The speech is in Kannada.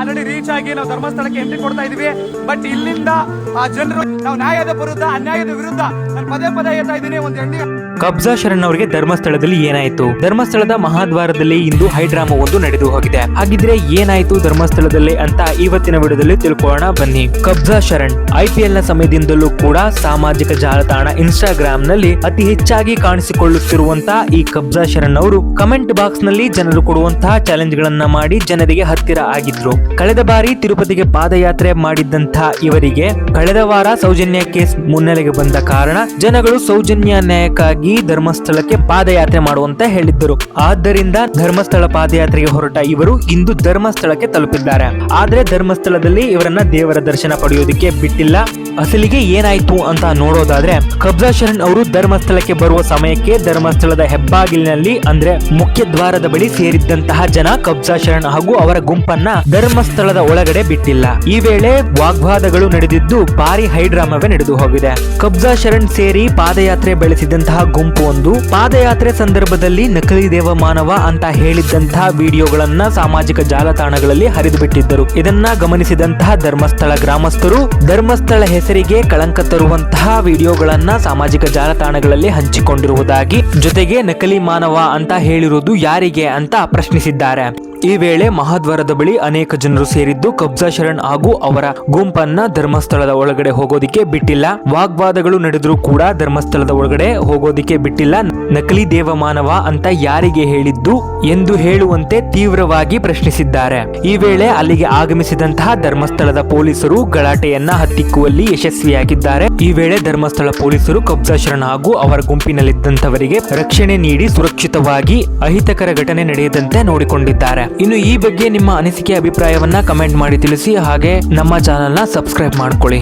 ಆಲ್ರೆಡಿ ರೀಚ್ ಆಗಿ ನಾವು ಧರ್ಮಸ್ಥಳಕ್ಕೆ ಎಂಟ್ರಿ ಕೊಡ್ತಾ ಇದೀವಿ ಬಟ್ ಇಲ್ಲಿಂದ ಆ ಜನರು, ನಾವು ನ್ಯಾಯದ ವಿರುದ್ಧ, ಅನ್ಯಾಯದ ವಿರುದ್ಧ ನಾನು ಪದೇ ಪದೇ ಹೇಳ್ತಾ ಇದ್ದೀನಿ, ಒಂದು ಎಣ್ಣೆ ಕಬ್ಜಾ ಶರಣ್ ಅವರಿಗೆ ಧರ್ಮಸ್ಥಳದಲ್ಲಿ ಏನಾಯ್ತು? ಧರ್ಮಸ್ಥಳದ ಮಹಾದ್ವಾರದಲ್ಲಿ ಇಂದು ಹೈಡ್ರಾಮಾ ಒಂದು ನಡೆದು ಹೋಗಿದೆ. ಹಾಗಿದ್ರೆ ಏನಾಯ್ತು ಧರ್ಮಸ್ಥಳದಲ್ಲಿ ಅಂತ ಇವತ್ತಿನ ವಿಡಿಯೋದಲ್ಲಿ ತಿಳ್ಕೊಳ್ಳೋಣ, ಬನ್ನಿ. ಕಬ್ಜಾ ಶರಣ್ ಐಪಿಎಲ್ನ ಸಮಯದಿಂದಲೂ ಕೂಡ ಸಾಮಾಜಿಕ ಜಾಲತಾಣ ಇನ್ಸ್ಟಾಗ್ರಾಮ್ನಲ್ಲಿ ಅತಿ ಹೆಚ್ಚಾಗಿ ಕಾಣಿಸಿಕೊಳ್ಳುತ್ತಿರುವಂತಹ ಈ ಕಬ್ಜಾ ಶರಣ್ ಅವರು ಕಮೆಂಟ್ ಬಾಕ್ಸ್ನಲ್ಲಿ ಜನರು ಕೊಡುವಂತಹ ಚಾಲೆಂಜ್ ಗಳನ್ನ ಮಾಡಿ ಜನರಿಗೆ ಹತ್ತಿರ ಆಗಿದ್ರು. ಕಳೆದ ಬಾರಿ ತಿರುಪತಿಗೆ ಪಾದಯಾತ್ರೆ ಮಾಡಿದ್ದಂತಹ ಇವರಿಗೆ ಕಳೆದ ವಾರ ಸೌಜನ್ಯ ಕೇಸ್ ಮುನ್ನೆಲೆಗೆ ಬಂದ ಕಾರಣ ಜನಗಳು ಸೌಜನ್ಯ ನ್ಯಾಯಕ್ಕಾಗಿ ಧರ್ಮಸ್ಥಳಕ್ಕೆ ಪಾದಯಾತ್ರೆ ಮಾಡುವಂತ ಹೇಳಿದ್ದರು. ಆದ್ದರಿಂದ ಧರ್ಮಸ್ಥಳ ಪಾದಯಾತ್ರೆಗೆ ಹೊರಟ ಇವರು ಇಂದು ಧರ್ಮಸ್ಥಳಕ್ಕೆ ತಲುಪಿದ್ದಾರೆ. ಆದ್ರೆ ಧರ್ಮಸ್ಥಳದಲ್ಲಿ ಇವರನ್ನ ದೇವರ ದರ್ಶನ ಪಡೆಯೋದಕ್ಕೆ ಬಿಟ್ಟಿಲ್ಲ. ಅಸಲಿಗೆ ಏನಾಯ್ತು ಅಂತ ನೋಡೋದಾದ್ರೆ ಕಬ್ಜಾ ಶರಣ್ ಅವರು ಧರ್ಮಸ್ಥಳಕ್ಕೆ ಬರುವ ಸಮಯಕ್ಕೆ ಧರ್ಮಸ್ಥಳದ ಹೆಬ್ಬಾಗಿಲಿನಲ್ಲಿ ಅಂದ್ರೆ ಮುಖ್ಯ ದ್ವಾರದ ಬಳಿ ಸೇರಿದ್ದಂತಹ ಜನ ಕಬ್ಜಾ ಶರಣ್ ಹಾಗೂ ಅವರ ಗುಂಪನ್ನ ಧರ್ಮಸ್ಥಳದ ಒಳಗಡೆ ಬಿಟ್ಟಿಲ್ಲ. ಈ ವೇಳೆ ವಾಗ್ವಾದಗಳು ನಡೆದಿದ್ದು ಭಾರಿ ಹೈಡ್ರಾಮವೇ ನಡೆದು ಹೋಗಿದೆ. ಕಬ್ಜಾ ಶರಣ್ ಸೇರಿ ಪಾದಯಾತ್ರೆ ಬೆಳೆಸಿದಂತಹ ಗುಂಪು ಒಂದು. ಪಾದಯಾತ್ರೆ ಸಂದರ್ಭದಲ್ಲಿ ನಕಲಿ ದೇವ ಮಾನವ ಅಂತ ಹೇಳಿದ್ದಂತಹ ವಿಡಿಯೋಗಳನ್ನ ಸಾಮಾಜಿಕ ಜಾಲತಾಣಗಳಲ್ಲಿ ಹರಿದು ಬಿಟ್ಟಿದ್ದರು ಇದನ್ನ ಗಮನಿಸಿದಂತಹ ಧರ್ಮಸ್ಥಳ ಗ್ರಾಮಸ್ಥರು ಧರ್ಮಸ್ಥಳ ಹೆಸರಿಗೆ ಕಳಂಕ ತರುವಂತಹ ವಿಡಿಯೋಗಳನ್ನ ಸಾಮಾಜಿಕ ಜಾಲತಾಣಗಳಲ್ಲಿ ಹಂಚಿಕೊಂಡಿರುವುದಾಗಿ ಜೊತೆಗೆ ನಕಲಿ ಮಾನವ ಅಂತ ಹೇಳಿರುವುದು ಯಾರಿಗೆ ಅಂತ ಪ್ರಶ್ನಿಸಿದ್ದಾರೆ. ಈ ವೇಳೆ ಮಹಾದ್ವಾರದ ಬಳಿ ಅನೇಕ ಜನರು ಸೇರಿದ್ದು ಕಬ್ಜಾ ಶರಣ್ ಹಾಗೂ ಅವರ ಗುಂಪನ್ನ ಧರ್ಮಸ್ಥಳದ ಒಳಗಡೆ ಹೋಗೋದಿಕ್ಕೆ ಬಿಟ್ಟಿಲ್ಲ. ವಾಗ್ವಾದಗಳು ನಡೆದರೂ ಕೂಡ ಧರ್ಮಸ್ಥಳದ ಒಳಗಡೆ ಹೋಗೋದಿಕ್ಕೆ ಬಿಟ್ಟಿಲ್ಲ. ನಕಲಿ ದೇವಮಾನವ ಅಂತ ಯಾರಿಗೆ ಹೇಳಿದ್ದು ಎಂದು ಹೇಳುವಂತೆ ತೀವ್ರವಾಗಿ ಪ್ರಶ್ನಿಸಿದ್ದಾರೆ. ಈ ವೇಳೆ ಅಲ್ಲಿಗೆ ಆಗಮಿಸಿದಂತಹ ಧರ್ಮಸ್ಥಳದ ಪೊಲೀಸರು ಗಲಾಟೆಯನ್ನ ಹತ್ತಿಕ್ಕುವಲ್ಲಿ ಯಶಸ್ವಿಯಾಗಿದ್ದಾರೆ. ಈ ವೇಳೆ ಧರ್ಮಸ್ಥಳ ಪೊಲೀಸರು ಕಬ್ಜಾ ಶರಣ್ ಹಾಗೂ ಅವರ ಗುಂಪಿನಲ್ಲಿದ್ದಂಥವರಿಗೆ ರಕ್ಷಣೆ ನೀಡಿ ಸುರಕ್ಷಿತವಾಗಿ ಅಹಿತಕರ ಘಟನೆ ನಡೆಯದಂತೆ ನೋಡಿಕೊಂಡಿದ್ದಾರೆ. ಇನ್ನು ಈ ಬಗ್ಗೆ ನಿಮ್ಮ ಅನಿಸಿಕೆ ಅಭಿಪ್ರಾಯವನ್ನ ಕಮೆಂಟ್ ಮಾಡಿ ತಿಳಿಸಿ ಹಾಗೆ ನಮ್ಮ ಚಾನೆಲ್ನ ಸಬ್ಸ್ಕ್ರೈಬ್ ಮಾಡ್ಕೊಳ್ಳಿ.